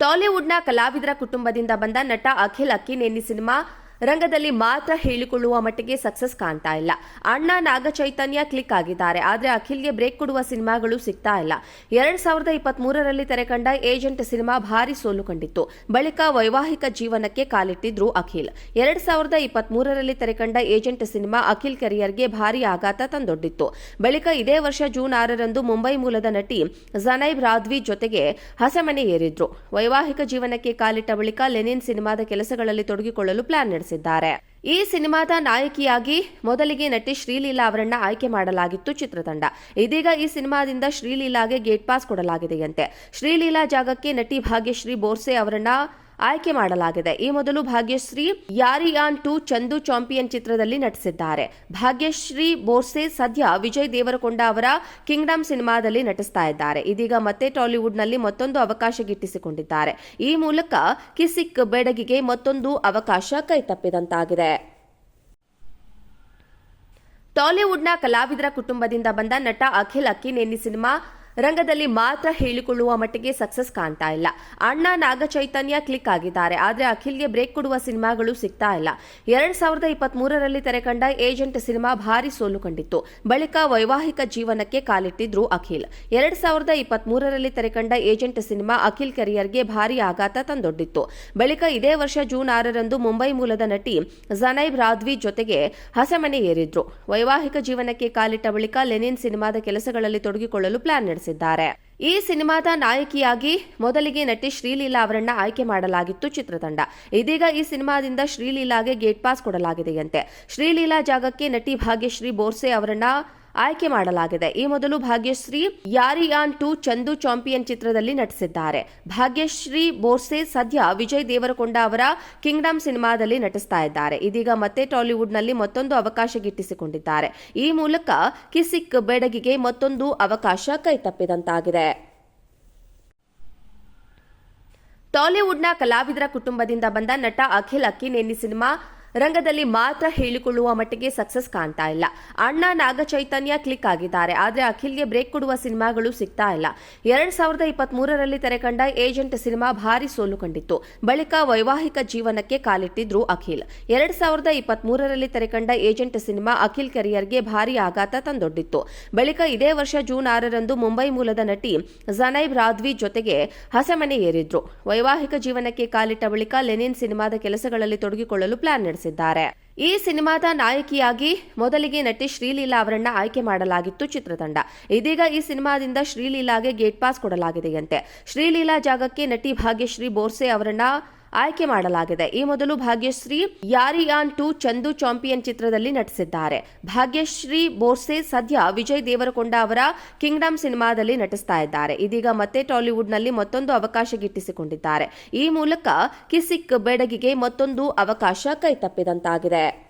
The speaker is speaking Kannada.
ಟಾಲಿವುಡ್ನ ಕಲಾವಿದರ ಕುಟುಂಬದಿಂದ ಬಂದ ನಟ ಅಖಿಲ್ ಅಕ್ಕಿನೇನಿ ಸಿನಿಮಾ ರಂಗದಲ್ಲಿ ಮಾತ್ರ ಹೇಳಿಕೊಳ್ಳುವ ಮಟ್ಟಿಗೆ ಸಕ್ಸಸ್ ಕಾಣ್ತಾ ಇಲ್ಲ. ಅಣ್ಣ ನಾಗಚೈತನ್ಯ ಕ್ಲಿಕ್ ಆಗಿದ್ದಾರೆ. ಆದರೆ ಅಖಿಲ್ಗೆ ಬ್ರೇಕ್ ಕೊಡುವ ಸಿನಿಮಾಗಳು ಸಿಗ್ತಾ ಇಲ್ಲ. ಎರಡ್ ಸಾವಿರದ ಇಪ್ಪತ್ತ್ ಮೂರರಲ್ಲಿ ತೆರೆಕಂಡ ಏಜೆಂಟ್ ಸಿನಿಮಾ ಭಾರಿ ಸೋಲು ಕಂಡಿತ್ತು. ಬಳಿಕ ವೈವಾಹಿಕ ಜೀವನಕ್ಕೆ ಕಾಲಿಟ್ಟಿದ್ರು ಅಖಿಲ್. ಎರಡ್ ಸಾವಿರದ ಇಪ್ಪತ್ತ್ ಮೂರರಲ್ಲಿ ತೆರೆಕಂಡ ಏಜೆಂಟ್ ಸಿನಿಮಾ ಅಖಿಲ್ ಕೆರಿಯರ್ಗೆ ಭಾರಿ ಆಘಾತ ತಂದೊಡ್ಡಿತ್ತು. ಬಳಿಕ ಇದೇ ವರ್ಷ ಜೂನ್ ಆರರಂದು ಮುಂಬೈ ಮೂಲದ ನಟಿ ಜನೈಬ್ ರಾಧ್ವಿ ಜೊತೆಗೆ ಹಸಮನೆ ಏರಿದ್ರು. ವೈವಾಹಿಕ ಜೀವನಕ್ಕೆ ಕಾಲಿಟ್ಟ ಬಳಿಕ ಲೆನಿನ್ ಸಿನಿಮಾದ ಕೆಲಸಗಳಲ್ಲಿ ತೊಡಗಿಕೊಳ್ಳಲು ಪ್ಲಾನ್ ನಡೆಸಿದ್ದಾರೆ ಈ ಸಿನಿಮಾದ ನಾಯಕಿಯಾಗಿ ಮೊದಲಿಗೆ ನಟಿ ಶ್ರೀಲೀಲಾ ಅವರನ್ನ ಆಯ್ಕೆ ಮಾಡಲಾಗಿತ್ತು ಚಿತ್ರತಂಡ. ಇದೀಗ ಈ ಸಿನಿಮಾದಿಂದ ಶ್ರೀಲೀಲಾಗೆ ಗೇಟ್ ಪಾಸ್ ಕೊಡಲಾಗಿದೆಯಂತೆ. ಶ್ರೀಲೀಲಾ ಜಾಗಕ್ಕೆ ನಟಿ ಭಾಗ್ಯಶ್ರೀ ಬೋರ್ಸೆ ಅವರನ್ನ ಆಯ್ಕೆ ಮಾಡಲಾಗಿದೆ. ಈ ಮೊದಲು ಭಾಗ್ಯಶ್ರೀ, ಯಾರಿಯಾನ್ ಟು ಚಂದು ಚಾಂಪಿಯನ್ ಚಿತ್ರದಲ್ಲಿ ನಟಿಸಿದ್ದಾರೆ. ಭಾಗ್ಯಶ್ರೀ ಬೋರ್ಸೆ ಸದ್ಯ ವಿಜಯ್ ದೇವರಕೊಂಡ ಅವರ ಕಿಂಗ್ಡಮ್ ಸಿನಿಮಾದಲ್ಲಿ ನಟಿಸ್ತಾ ಇದ್ದಾರೆ. ಇದೀಗ ಮತ್ತೆ ಟಾಲಿವುಡ್ನಲ್ಲಿ ಮತ್ತೊಂದು ಅವಕಾಶ ಗಿಟ್ಟಿಸಿಕೊಂಡಿದ್ದಾರೆ. ಈ ಮೂಲಕ ಕಿಸಿಕ್ ಬೆಡಗಿಗೆ ಮತ್ತೊಂದು ಅವಕಾಶ ಕೈತಪ್ಪಿದಂತಾಗಿದೆ. ಟಾಲಿವುಡ್ನ ಕಲಾವಿದರ ಕುಟುಂಬದಿಂದ ಬಂದ ನಟ ಅಖಿಲ್ ಅಕ್ಕಿ ನಿನ್ನೆ ಸಿನಿಮಾ ರಂಗದಲ್ಲಿ ಮಾತ್ರ ಹೇಳಿಕೊಳ್ಳುವ ಮಟ್ಟಿಗೆ ಸಕ್ಸಸ್ ಕಾಣ್ತಾ ಇಲ್ಲ. ಅಣ್ಣ ನಾಗ ಚೈತನ್ಯ ಕ್ಲಿಕ್ ಆಗಿದ್ದಾರೆ. ಆದರೆ ಅಖಿಲ್ಗೆ ಬ್ರೇಕ್ ಕೊಡುವ ಸಿನಿಮಾಗಳು ಸಿಗ್ತಾ ಇಲ್ಲ. ಎರಡ್ ಸಾವಿರದ ಇಪ್ಪತ್ತ್ ಮೂರರಲ್ಲಿ ತೆರೆಕಂಡ ಏಜೆಂಟ್ ಸಿನಿಮಾ ಭಾರಿ ಸೋಲು ಕಂಡಿತ್ತು. ಬಳಿಕ ವೈವಾಹಿಕ ಜೀವನಕ್ಕೆ ಕಾಲಿಟ್ಟಿದ್ರು ಅಖಿಲ್. ಎರಡ್ ಸಾವಿರದ ಇಪ್ಪತ್ತ್ ಮೂರರಲ್ಲಿ ತೆರೆಕಂಡ ಏಜೆಂಟ್ ಸಿನಿಮಾ ಅಖಿಲ್ ಕೆರಿಯರ್ಗೆ ಭಾರಿ ಆಘಾತ ತಂದೊಡ್ಡಿತ್ತು. ಬಳಿಕ ಇದೇ ವರ್ಷ ಜೂನ್ ಆರರಂದು ಮುಂಬೈ ಮೂಲದ ನಟಿ ಜನೈಬ್ ರಾಧ್ವಿ ಜೊತೆಗೆ ಹಸೆಮನೆ ಏರಿದ್ರು. ವೈವಾಹಿಕ ಜೀವನಕ್ಕೆ ಕಾಲಿಟ್ಟ ಬಳಿಕ ಲೆನಿನ್ ಸಿನಿಮಾದ ಕೆಲಸಗಳಲ್ಲಿ ತೊಡಗಿಕೊಳ್ಳಲು ಪ್ಲಾನ್ ನಡೆಸಿದ್ದಾರೆ ಈ ಸಿನಿಮಾದ ನಾಯಕಿಯಾಗಿ ಮೊದಲಿಗೆ ನಟಿ ಶ್ರೀಲೀಲಾ ಅವರನ್ನ ಆಯ್ಕೆ ಮಾಡಲಾಗಿತ್ತು ಚಿತ್ರತಂಡ. ಇದೀಗ ಈ ಸಿನಿಮಾದಿಂದ ಶ್ರೀಲೀಲಾಗೆ ಗೇಟ್ ಪಾಸ್ ಕೊಡಲಾಗಿದೆಯಂತೆ. ಶ್ರೀಲೀಲಾ ಜಾಗಕ್ಕೆ ನಟಿ ಭಾಗ್ಯಶ್ರೀ ಬೋರ್ಸೆ ಅವರನ್ನ ಆಯ್ಕೆ ಮಾಡಲಾಗಿದೆ. ಈ ಮೊದಲು ಭಾಗ್ಯಶ್ರೀ, ಯಾರಿಯಾನ್ ಟು ಚಂದು ಚಾಂಪಿಯನ್ ಚಿತ್ರದಲ್ಲಿ ನಟಿಸಿದ್ದಾರೆ. ಭಾಗ್ಯಶ್ರೀ ಬೋರ್ಸೆ ಸದ್ಯ ವಿಜಯ್ ದೇವರಕೊಂಡ ಅವರ ಕಿಂಗ್ಡಮ್ ಸಿನಿಮಾದಲ್ಲಿ ನಟಿಸ್ತಾ ಇದ್ದಾರೆ. ಇದೀಗ ಮತ್ತೆ ಟಾಲಿವುಡ್ನಲ್ಲಿ ಮತ್ತೊಂದು ಅವಕಾಶ ಗಿಟ್ಟಿಸಿಕೊಂಡಿದ್ದಾರೆ. ಈ ಮೂಲಕ ಕಿಸಿಕ್ ಬೆಡಗಿಗೆ ಮತ್ತೊಂದು ಅವಕಾಶ ಕೈತಪ್ಪಿದಂತಾಗಿದೆ. ಟಾಲಿವುಡ್ನ ಕಲಾವಿದರ ಕುಟುಂಬದಿಂದ ಬಂದ ನಟ ಅಖಿಲ್ ಅಕ್ಕಿ ನೆನ್ನಿ ಸಿನಿಮಾ ರಂಗದಲ್ಲಿ ಮಾತ್ರ ಹೇಳಿಕೊಳ್ಳುವ ಮಟ್ಟಿಗೆ ಸಕ್ಸಸ್ ಕಾಣ್ತಾ ಇಲ್ಲ. ಅಣ್ಣ ನಾಗ ಚೈತನ್ಯ ಕ್ಲಿಕ್ ಆಗಿದ್ದಾರೆ. ಆದರೆ ಅಖಿಲ್ಗೆ ಬ್ರೇಕ್ ಕೊಡುವ ಸಿನಿಮಾಗಳು ಸಿಗ್ತಾ ಇಲ್ಲ. ಎರಡ್ ಸಾವಿರದ ಇಪ್ಪತ್ತ್ ಮೂರರಲ್ಲಿ ತೆರೆಕಂಡ ಏಜೆಂಟ್ ಸಿನಿಮಾ ಭಾರಿ ಸೋಲು ಕಂಡಿತ್ತು. ಬಳಿಕ ವೈವಾಹಿಕ ಜೀವನಕ್ಕೆ ಕಾಲಿಟ್ಟಿದ್ರು ಅಖಿಲ್. ಎರಡ್ ಸಾವಿರದ ಇಪ್ಪತ್ತ್ ಮೂರರಲ್ಲಿ ತೆರೆಕಂಡ ಏಜೆಂಟ್ ಸಿನಿಮಾ ಅಖಿಲ್ ಕೆರಿಯರ್ಗೆ ಭಾರಿ ಆಘಾತ ತಂದೊಡ್ಡಿತ್ತು. ಬಳಿಕ ಇದೇ ವರ್ಷ ಜೂನ್ ಆರರಂದು ಮುಂಬೈ ಮೂಲದ ನಟಿ ಜನೈಬ್ ರಾಧ್ವಿ ಜೊತೆಗೆ ಹಸೆಮನೆ ಏರಿದ್ರು. ವೈವಾಹಿಕ ಜೀವನಕ್ಕೆ ಕಾಲಿಟ್ಟ ಬಳಿಕ ಲೆನಿನ್ ಸಿನಿಮಾದ ಕೆಲಸಗಳಲ್ಲಿ ತೊಡಗಿಕೊಳ್ಳಲು ಪ್ಲಾನ್ ನಡೆಸಿದ್ದಾರೆ ಈ ಸಿನಿಮಾದ ನಾಯಕಿಯಾಗಿ ಮೊದಲಿಗೆ ನಟಿ ಶ್ರೀಲೀಲಾ ಅವರನ್ನ ಆಯ್ಕೆ ಮಾಡಲಾಗಿತ್ತು ಚಿತ್ರತಂಡ. ಇದೀಗ ಈ ಸಿನಿಮಾದಿಂದ ಶ್ರೀಲೀಲಾಗೆ ಗೇಟ್ ಪಾಸ್ ಕೊಡಲಾಗಿದೆಯಂತೆ. ಶ್ರೀಲೀಲಾ ಜಾಗಕ್ಕೆ ನಟಿ ಭಾಗ್ಯಶ್ರೀ ಬೋರ್ಸೆ ಅವರನ್ನ ಆಯ್ಕೆ ಮಾಡಲಾಗಿದೆ. ಈ ಮೊದಲು ಭಾಗ್ಯಶ್ರೀ, ಯಾರಿಯಾನ್ ಟು ಚಂದು ಚಾಂಪಿಯನ್ ಚಿತ್ರದಲ್ಲಿ ನಟಿಸಿದ್ದಾರೆ. ಭಾಗ್ಯಶ್ರೀ ಬೋರ್ಸೆ ಸದ್ಯ ವಿಜಯ್ ದೇವರಕೊಂಡ ಅವರ ಕಿಂಗ್ಡಮ್ ಸಿನಿಮಾದಲ್ಲಿ ನಟಿಸ್ತಾ ಇದ್ದಾರೆ. ಇದೀಗ ಮತ್ತೆ ಟಾಲಿವುಡ್ನಲ್ಲಿ ಮತ್ತೊಂದು ಅವಕಾಶ ಗಿಟ್ಟಿಸಿಕೊಂಡಿದ್ದಾರೆ. ಈ ಮೂಲಕ ಕಿಸಿಕ್ ಬೆಡಗಿಗೆ ಮತ್ತೊಂದು ಅವಕಾಶ ಕೈತಪ್ಪಿದಂತಾಗಿದೆ.